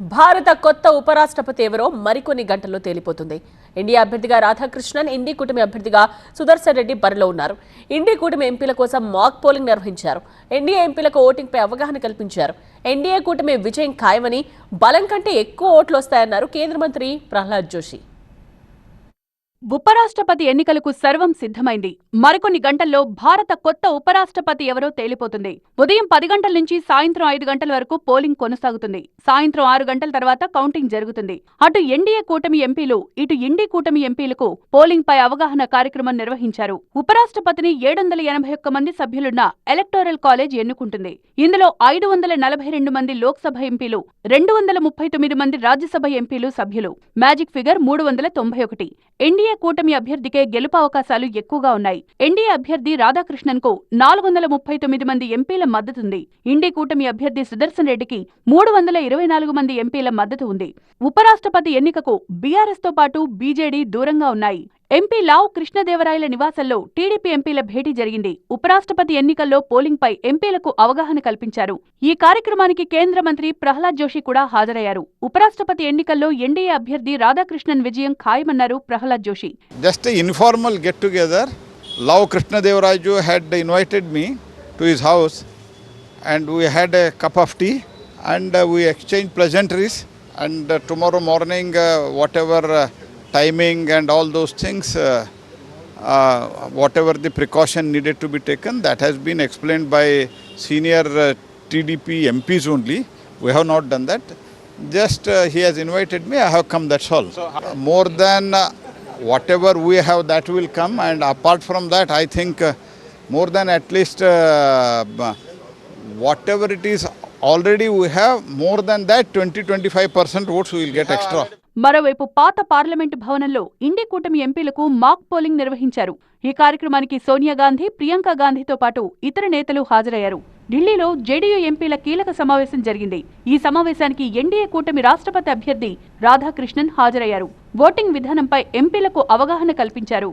భారత కొత్త ఉపరాష్ట్రపతి ఎవరో మరికొన్ని గంటల్లో తేలిపోతుంది. ఇండియా అభ్యర్థిగా రాధాకృష్ణన్ ఇండి కూటమి అభ్యర్థిగా సుదర్శన్ రెడ్డి బరిలో ఉన్నారు. ఇండి కూటమి ఎంపీల కోసం మాక్ పోలింగ్ నిర్వహించారు. ఎన్డీఏ ఎంపీలకు ఓటింగ్పై అవగాహన కల్పించారు. ఎన్డీఏ కూటమి విజయం ఖాయమని బలం కంటే ఎక్కువ ఓట్లు వస్తాయన్నారు కేంద్ర మంత్రి ప్రహ్లాద్ జోషి. ఉపరాష్ట్రపతి ఎన్నికలకు సర్వం సిద్ధమైంది. మరికొన్ని గంటల్లో భారత కొత్త ఉపరాష్ట్రపతి ఎవరో తేలిపోతుంది. ఉదయం పది గంటల నుంచి సాయంత్రం ఐదు గంటల వరకు పోలింగ్ కొనసాగుతుంది. సాయంత్రం ఆరు గంటల తర్వాత కౌంటింగ్ జరుగుతుంది. అటు ఎన్డీఏ కూటమి ఎంపీలు ఇటు ఇండి కూటమి ఎంపీలకు పోలింగ్ పై అవగాహన కార్యక్రమం నిర్వహించారు. ఉపరాష్ట్రపతిని ఏడు వందల ఎనభై ఒక్క మంది సభ్యులున్న ఎలక్టోరల్ కాలేజ్ ఎన్నుకుంటుంది. ఇందులో ఐదు వందల నలభై రెండు మంది లోక్సభ ఎంపీలు రెండు వందల ముప్పై తొమ్మిది మంది రాజ్యసభ ఎంపీలు సభ్యులు. మ్యాజిక్ ఫిగర్ మూడు వందల తొంభై ఒకటి. ఎన్డీఏ కూటమి అభ్యర్థికే గెలుపు అవకాశాలు ఎక్కువగా ఉన్నాయి. ఎన్డీఏ అభ్యర్థి రాధాకృష్ణన్కు నాలుగు వందల ముప్పై తొమ్మిది మంది ఎంపీల మద్దతుంది. ఇండి కూటమి అభ్యర్థి సుదర్శన్ రెడ్డికి మూడు వందల ఇరవై నాలుగు మంది ఎంపీల మద్దతు ఉంది. ఉపరాష్ట్రపతి ఎన్నికకు బీఆర్ఎస్తో పాటు బీజేడీ దూరంగా ఉన్నాయి. ఎంపీ లావు కృష్ణదేవరాయల నివాసంలో టీడీపీ ఎంపీల భేటీ జరిగింది. ఉపరాష్ట్రపతి ఎన్నికల్లో పోలింగ్పై ఎంపీలకు అవగాహన కల్పించారు. ఈ కార్యక్రమానికి కేంద్ర మంత్రి ప్రహ్లాద్ జోషి కూడా హాజరయ్యారు. ఉపరాష్ట్రపతి ఎన్నికల్లో ఎన్డీఏ అభ్యర్థి రాధాకృష్ణన్ విజయం ఖాయమన్నారు Pralhad Joshi. Just informal get together Lavu Krishnadevaraju had invited me to his house and we had we cup of tea and we exchange pleasantries and tomorrow morning whatever tomorrow morning, uh, whatever uh, timing and all those things, uh, uh, whatever the precaution needed to be taken, that has been explained by senior uh, TDP MPs only. We have not done that. Just uh, he has invited me, I have come, that's all. More than uh, whatever we have, that will come. And apart from that, I think uh, more than at least uh, whatever it is, already we have more than that 20 25% votes we will get extra. మరోవైపు పాత parliament భవనంలో ఇండి కూటమి ఎంపీలకు mock polling నిర్వహించారు. ఈ కార్యక్రమానికి సోనియా గాంధీ ప్రియాంక గాంధీతో పాటు ఇతర నేతలు హాజరయ్యారు. ఢిల్లీలో జేడీయూ ఎంపీల కీలక సమావేశం జరిగింది. ఈ సమావేశానికి ఎన్డీఏ కూటమి రాష్ట్రపతి అభ్యర్థి రాధాకృష్ణన్ హాజరయ్యారు. ఓటింగ్ విధానంపై ఎంపీలకు అవగాహన కల్పించారు.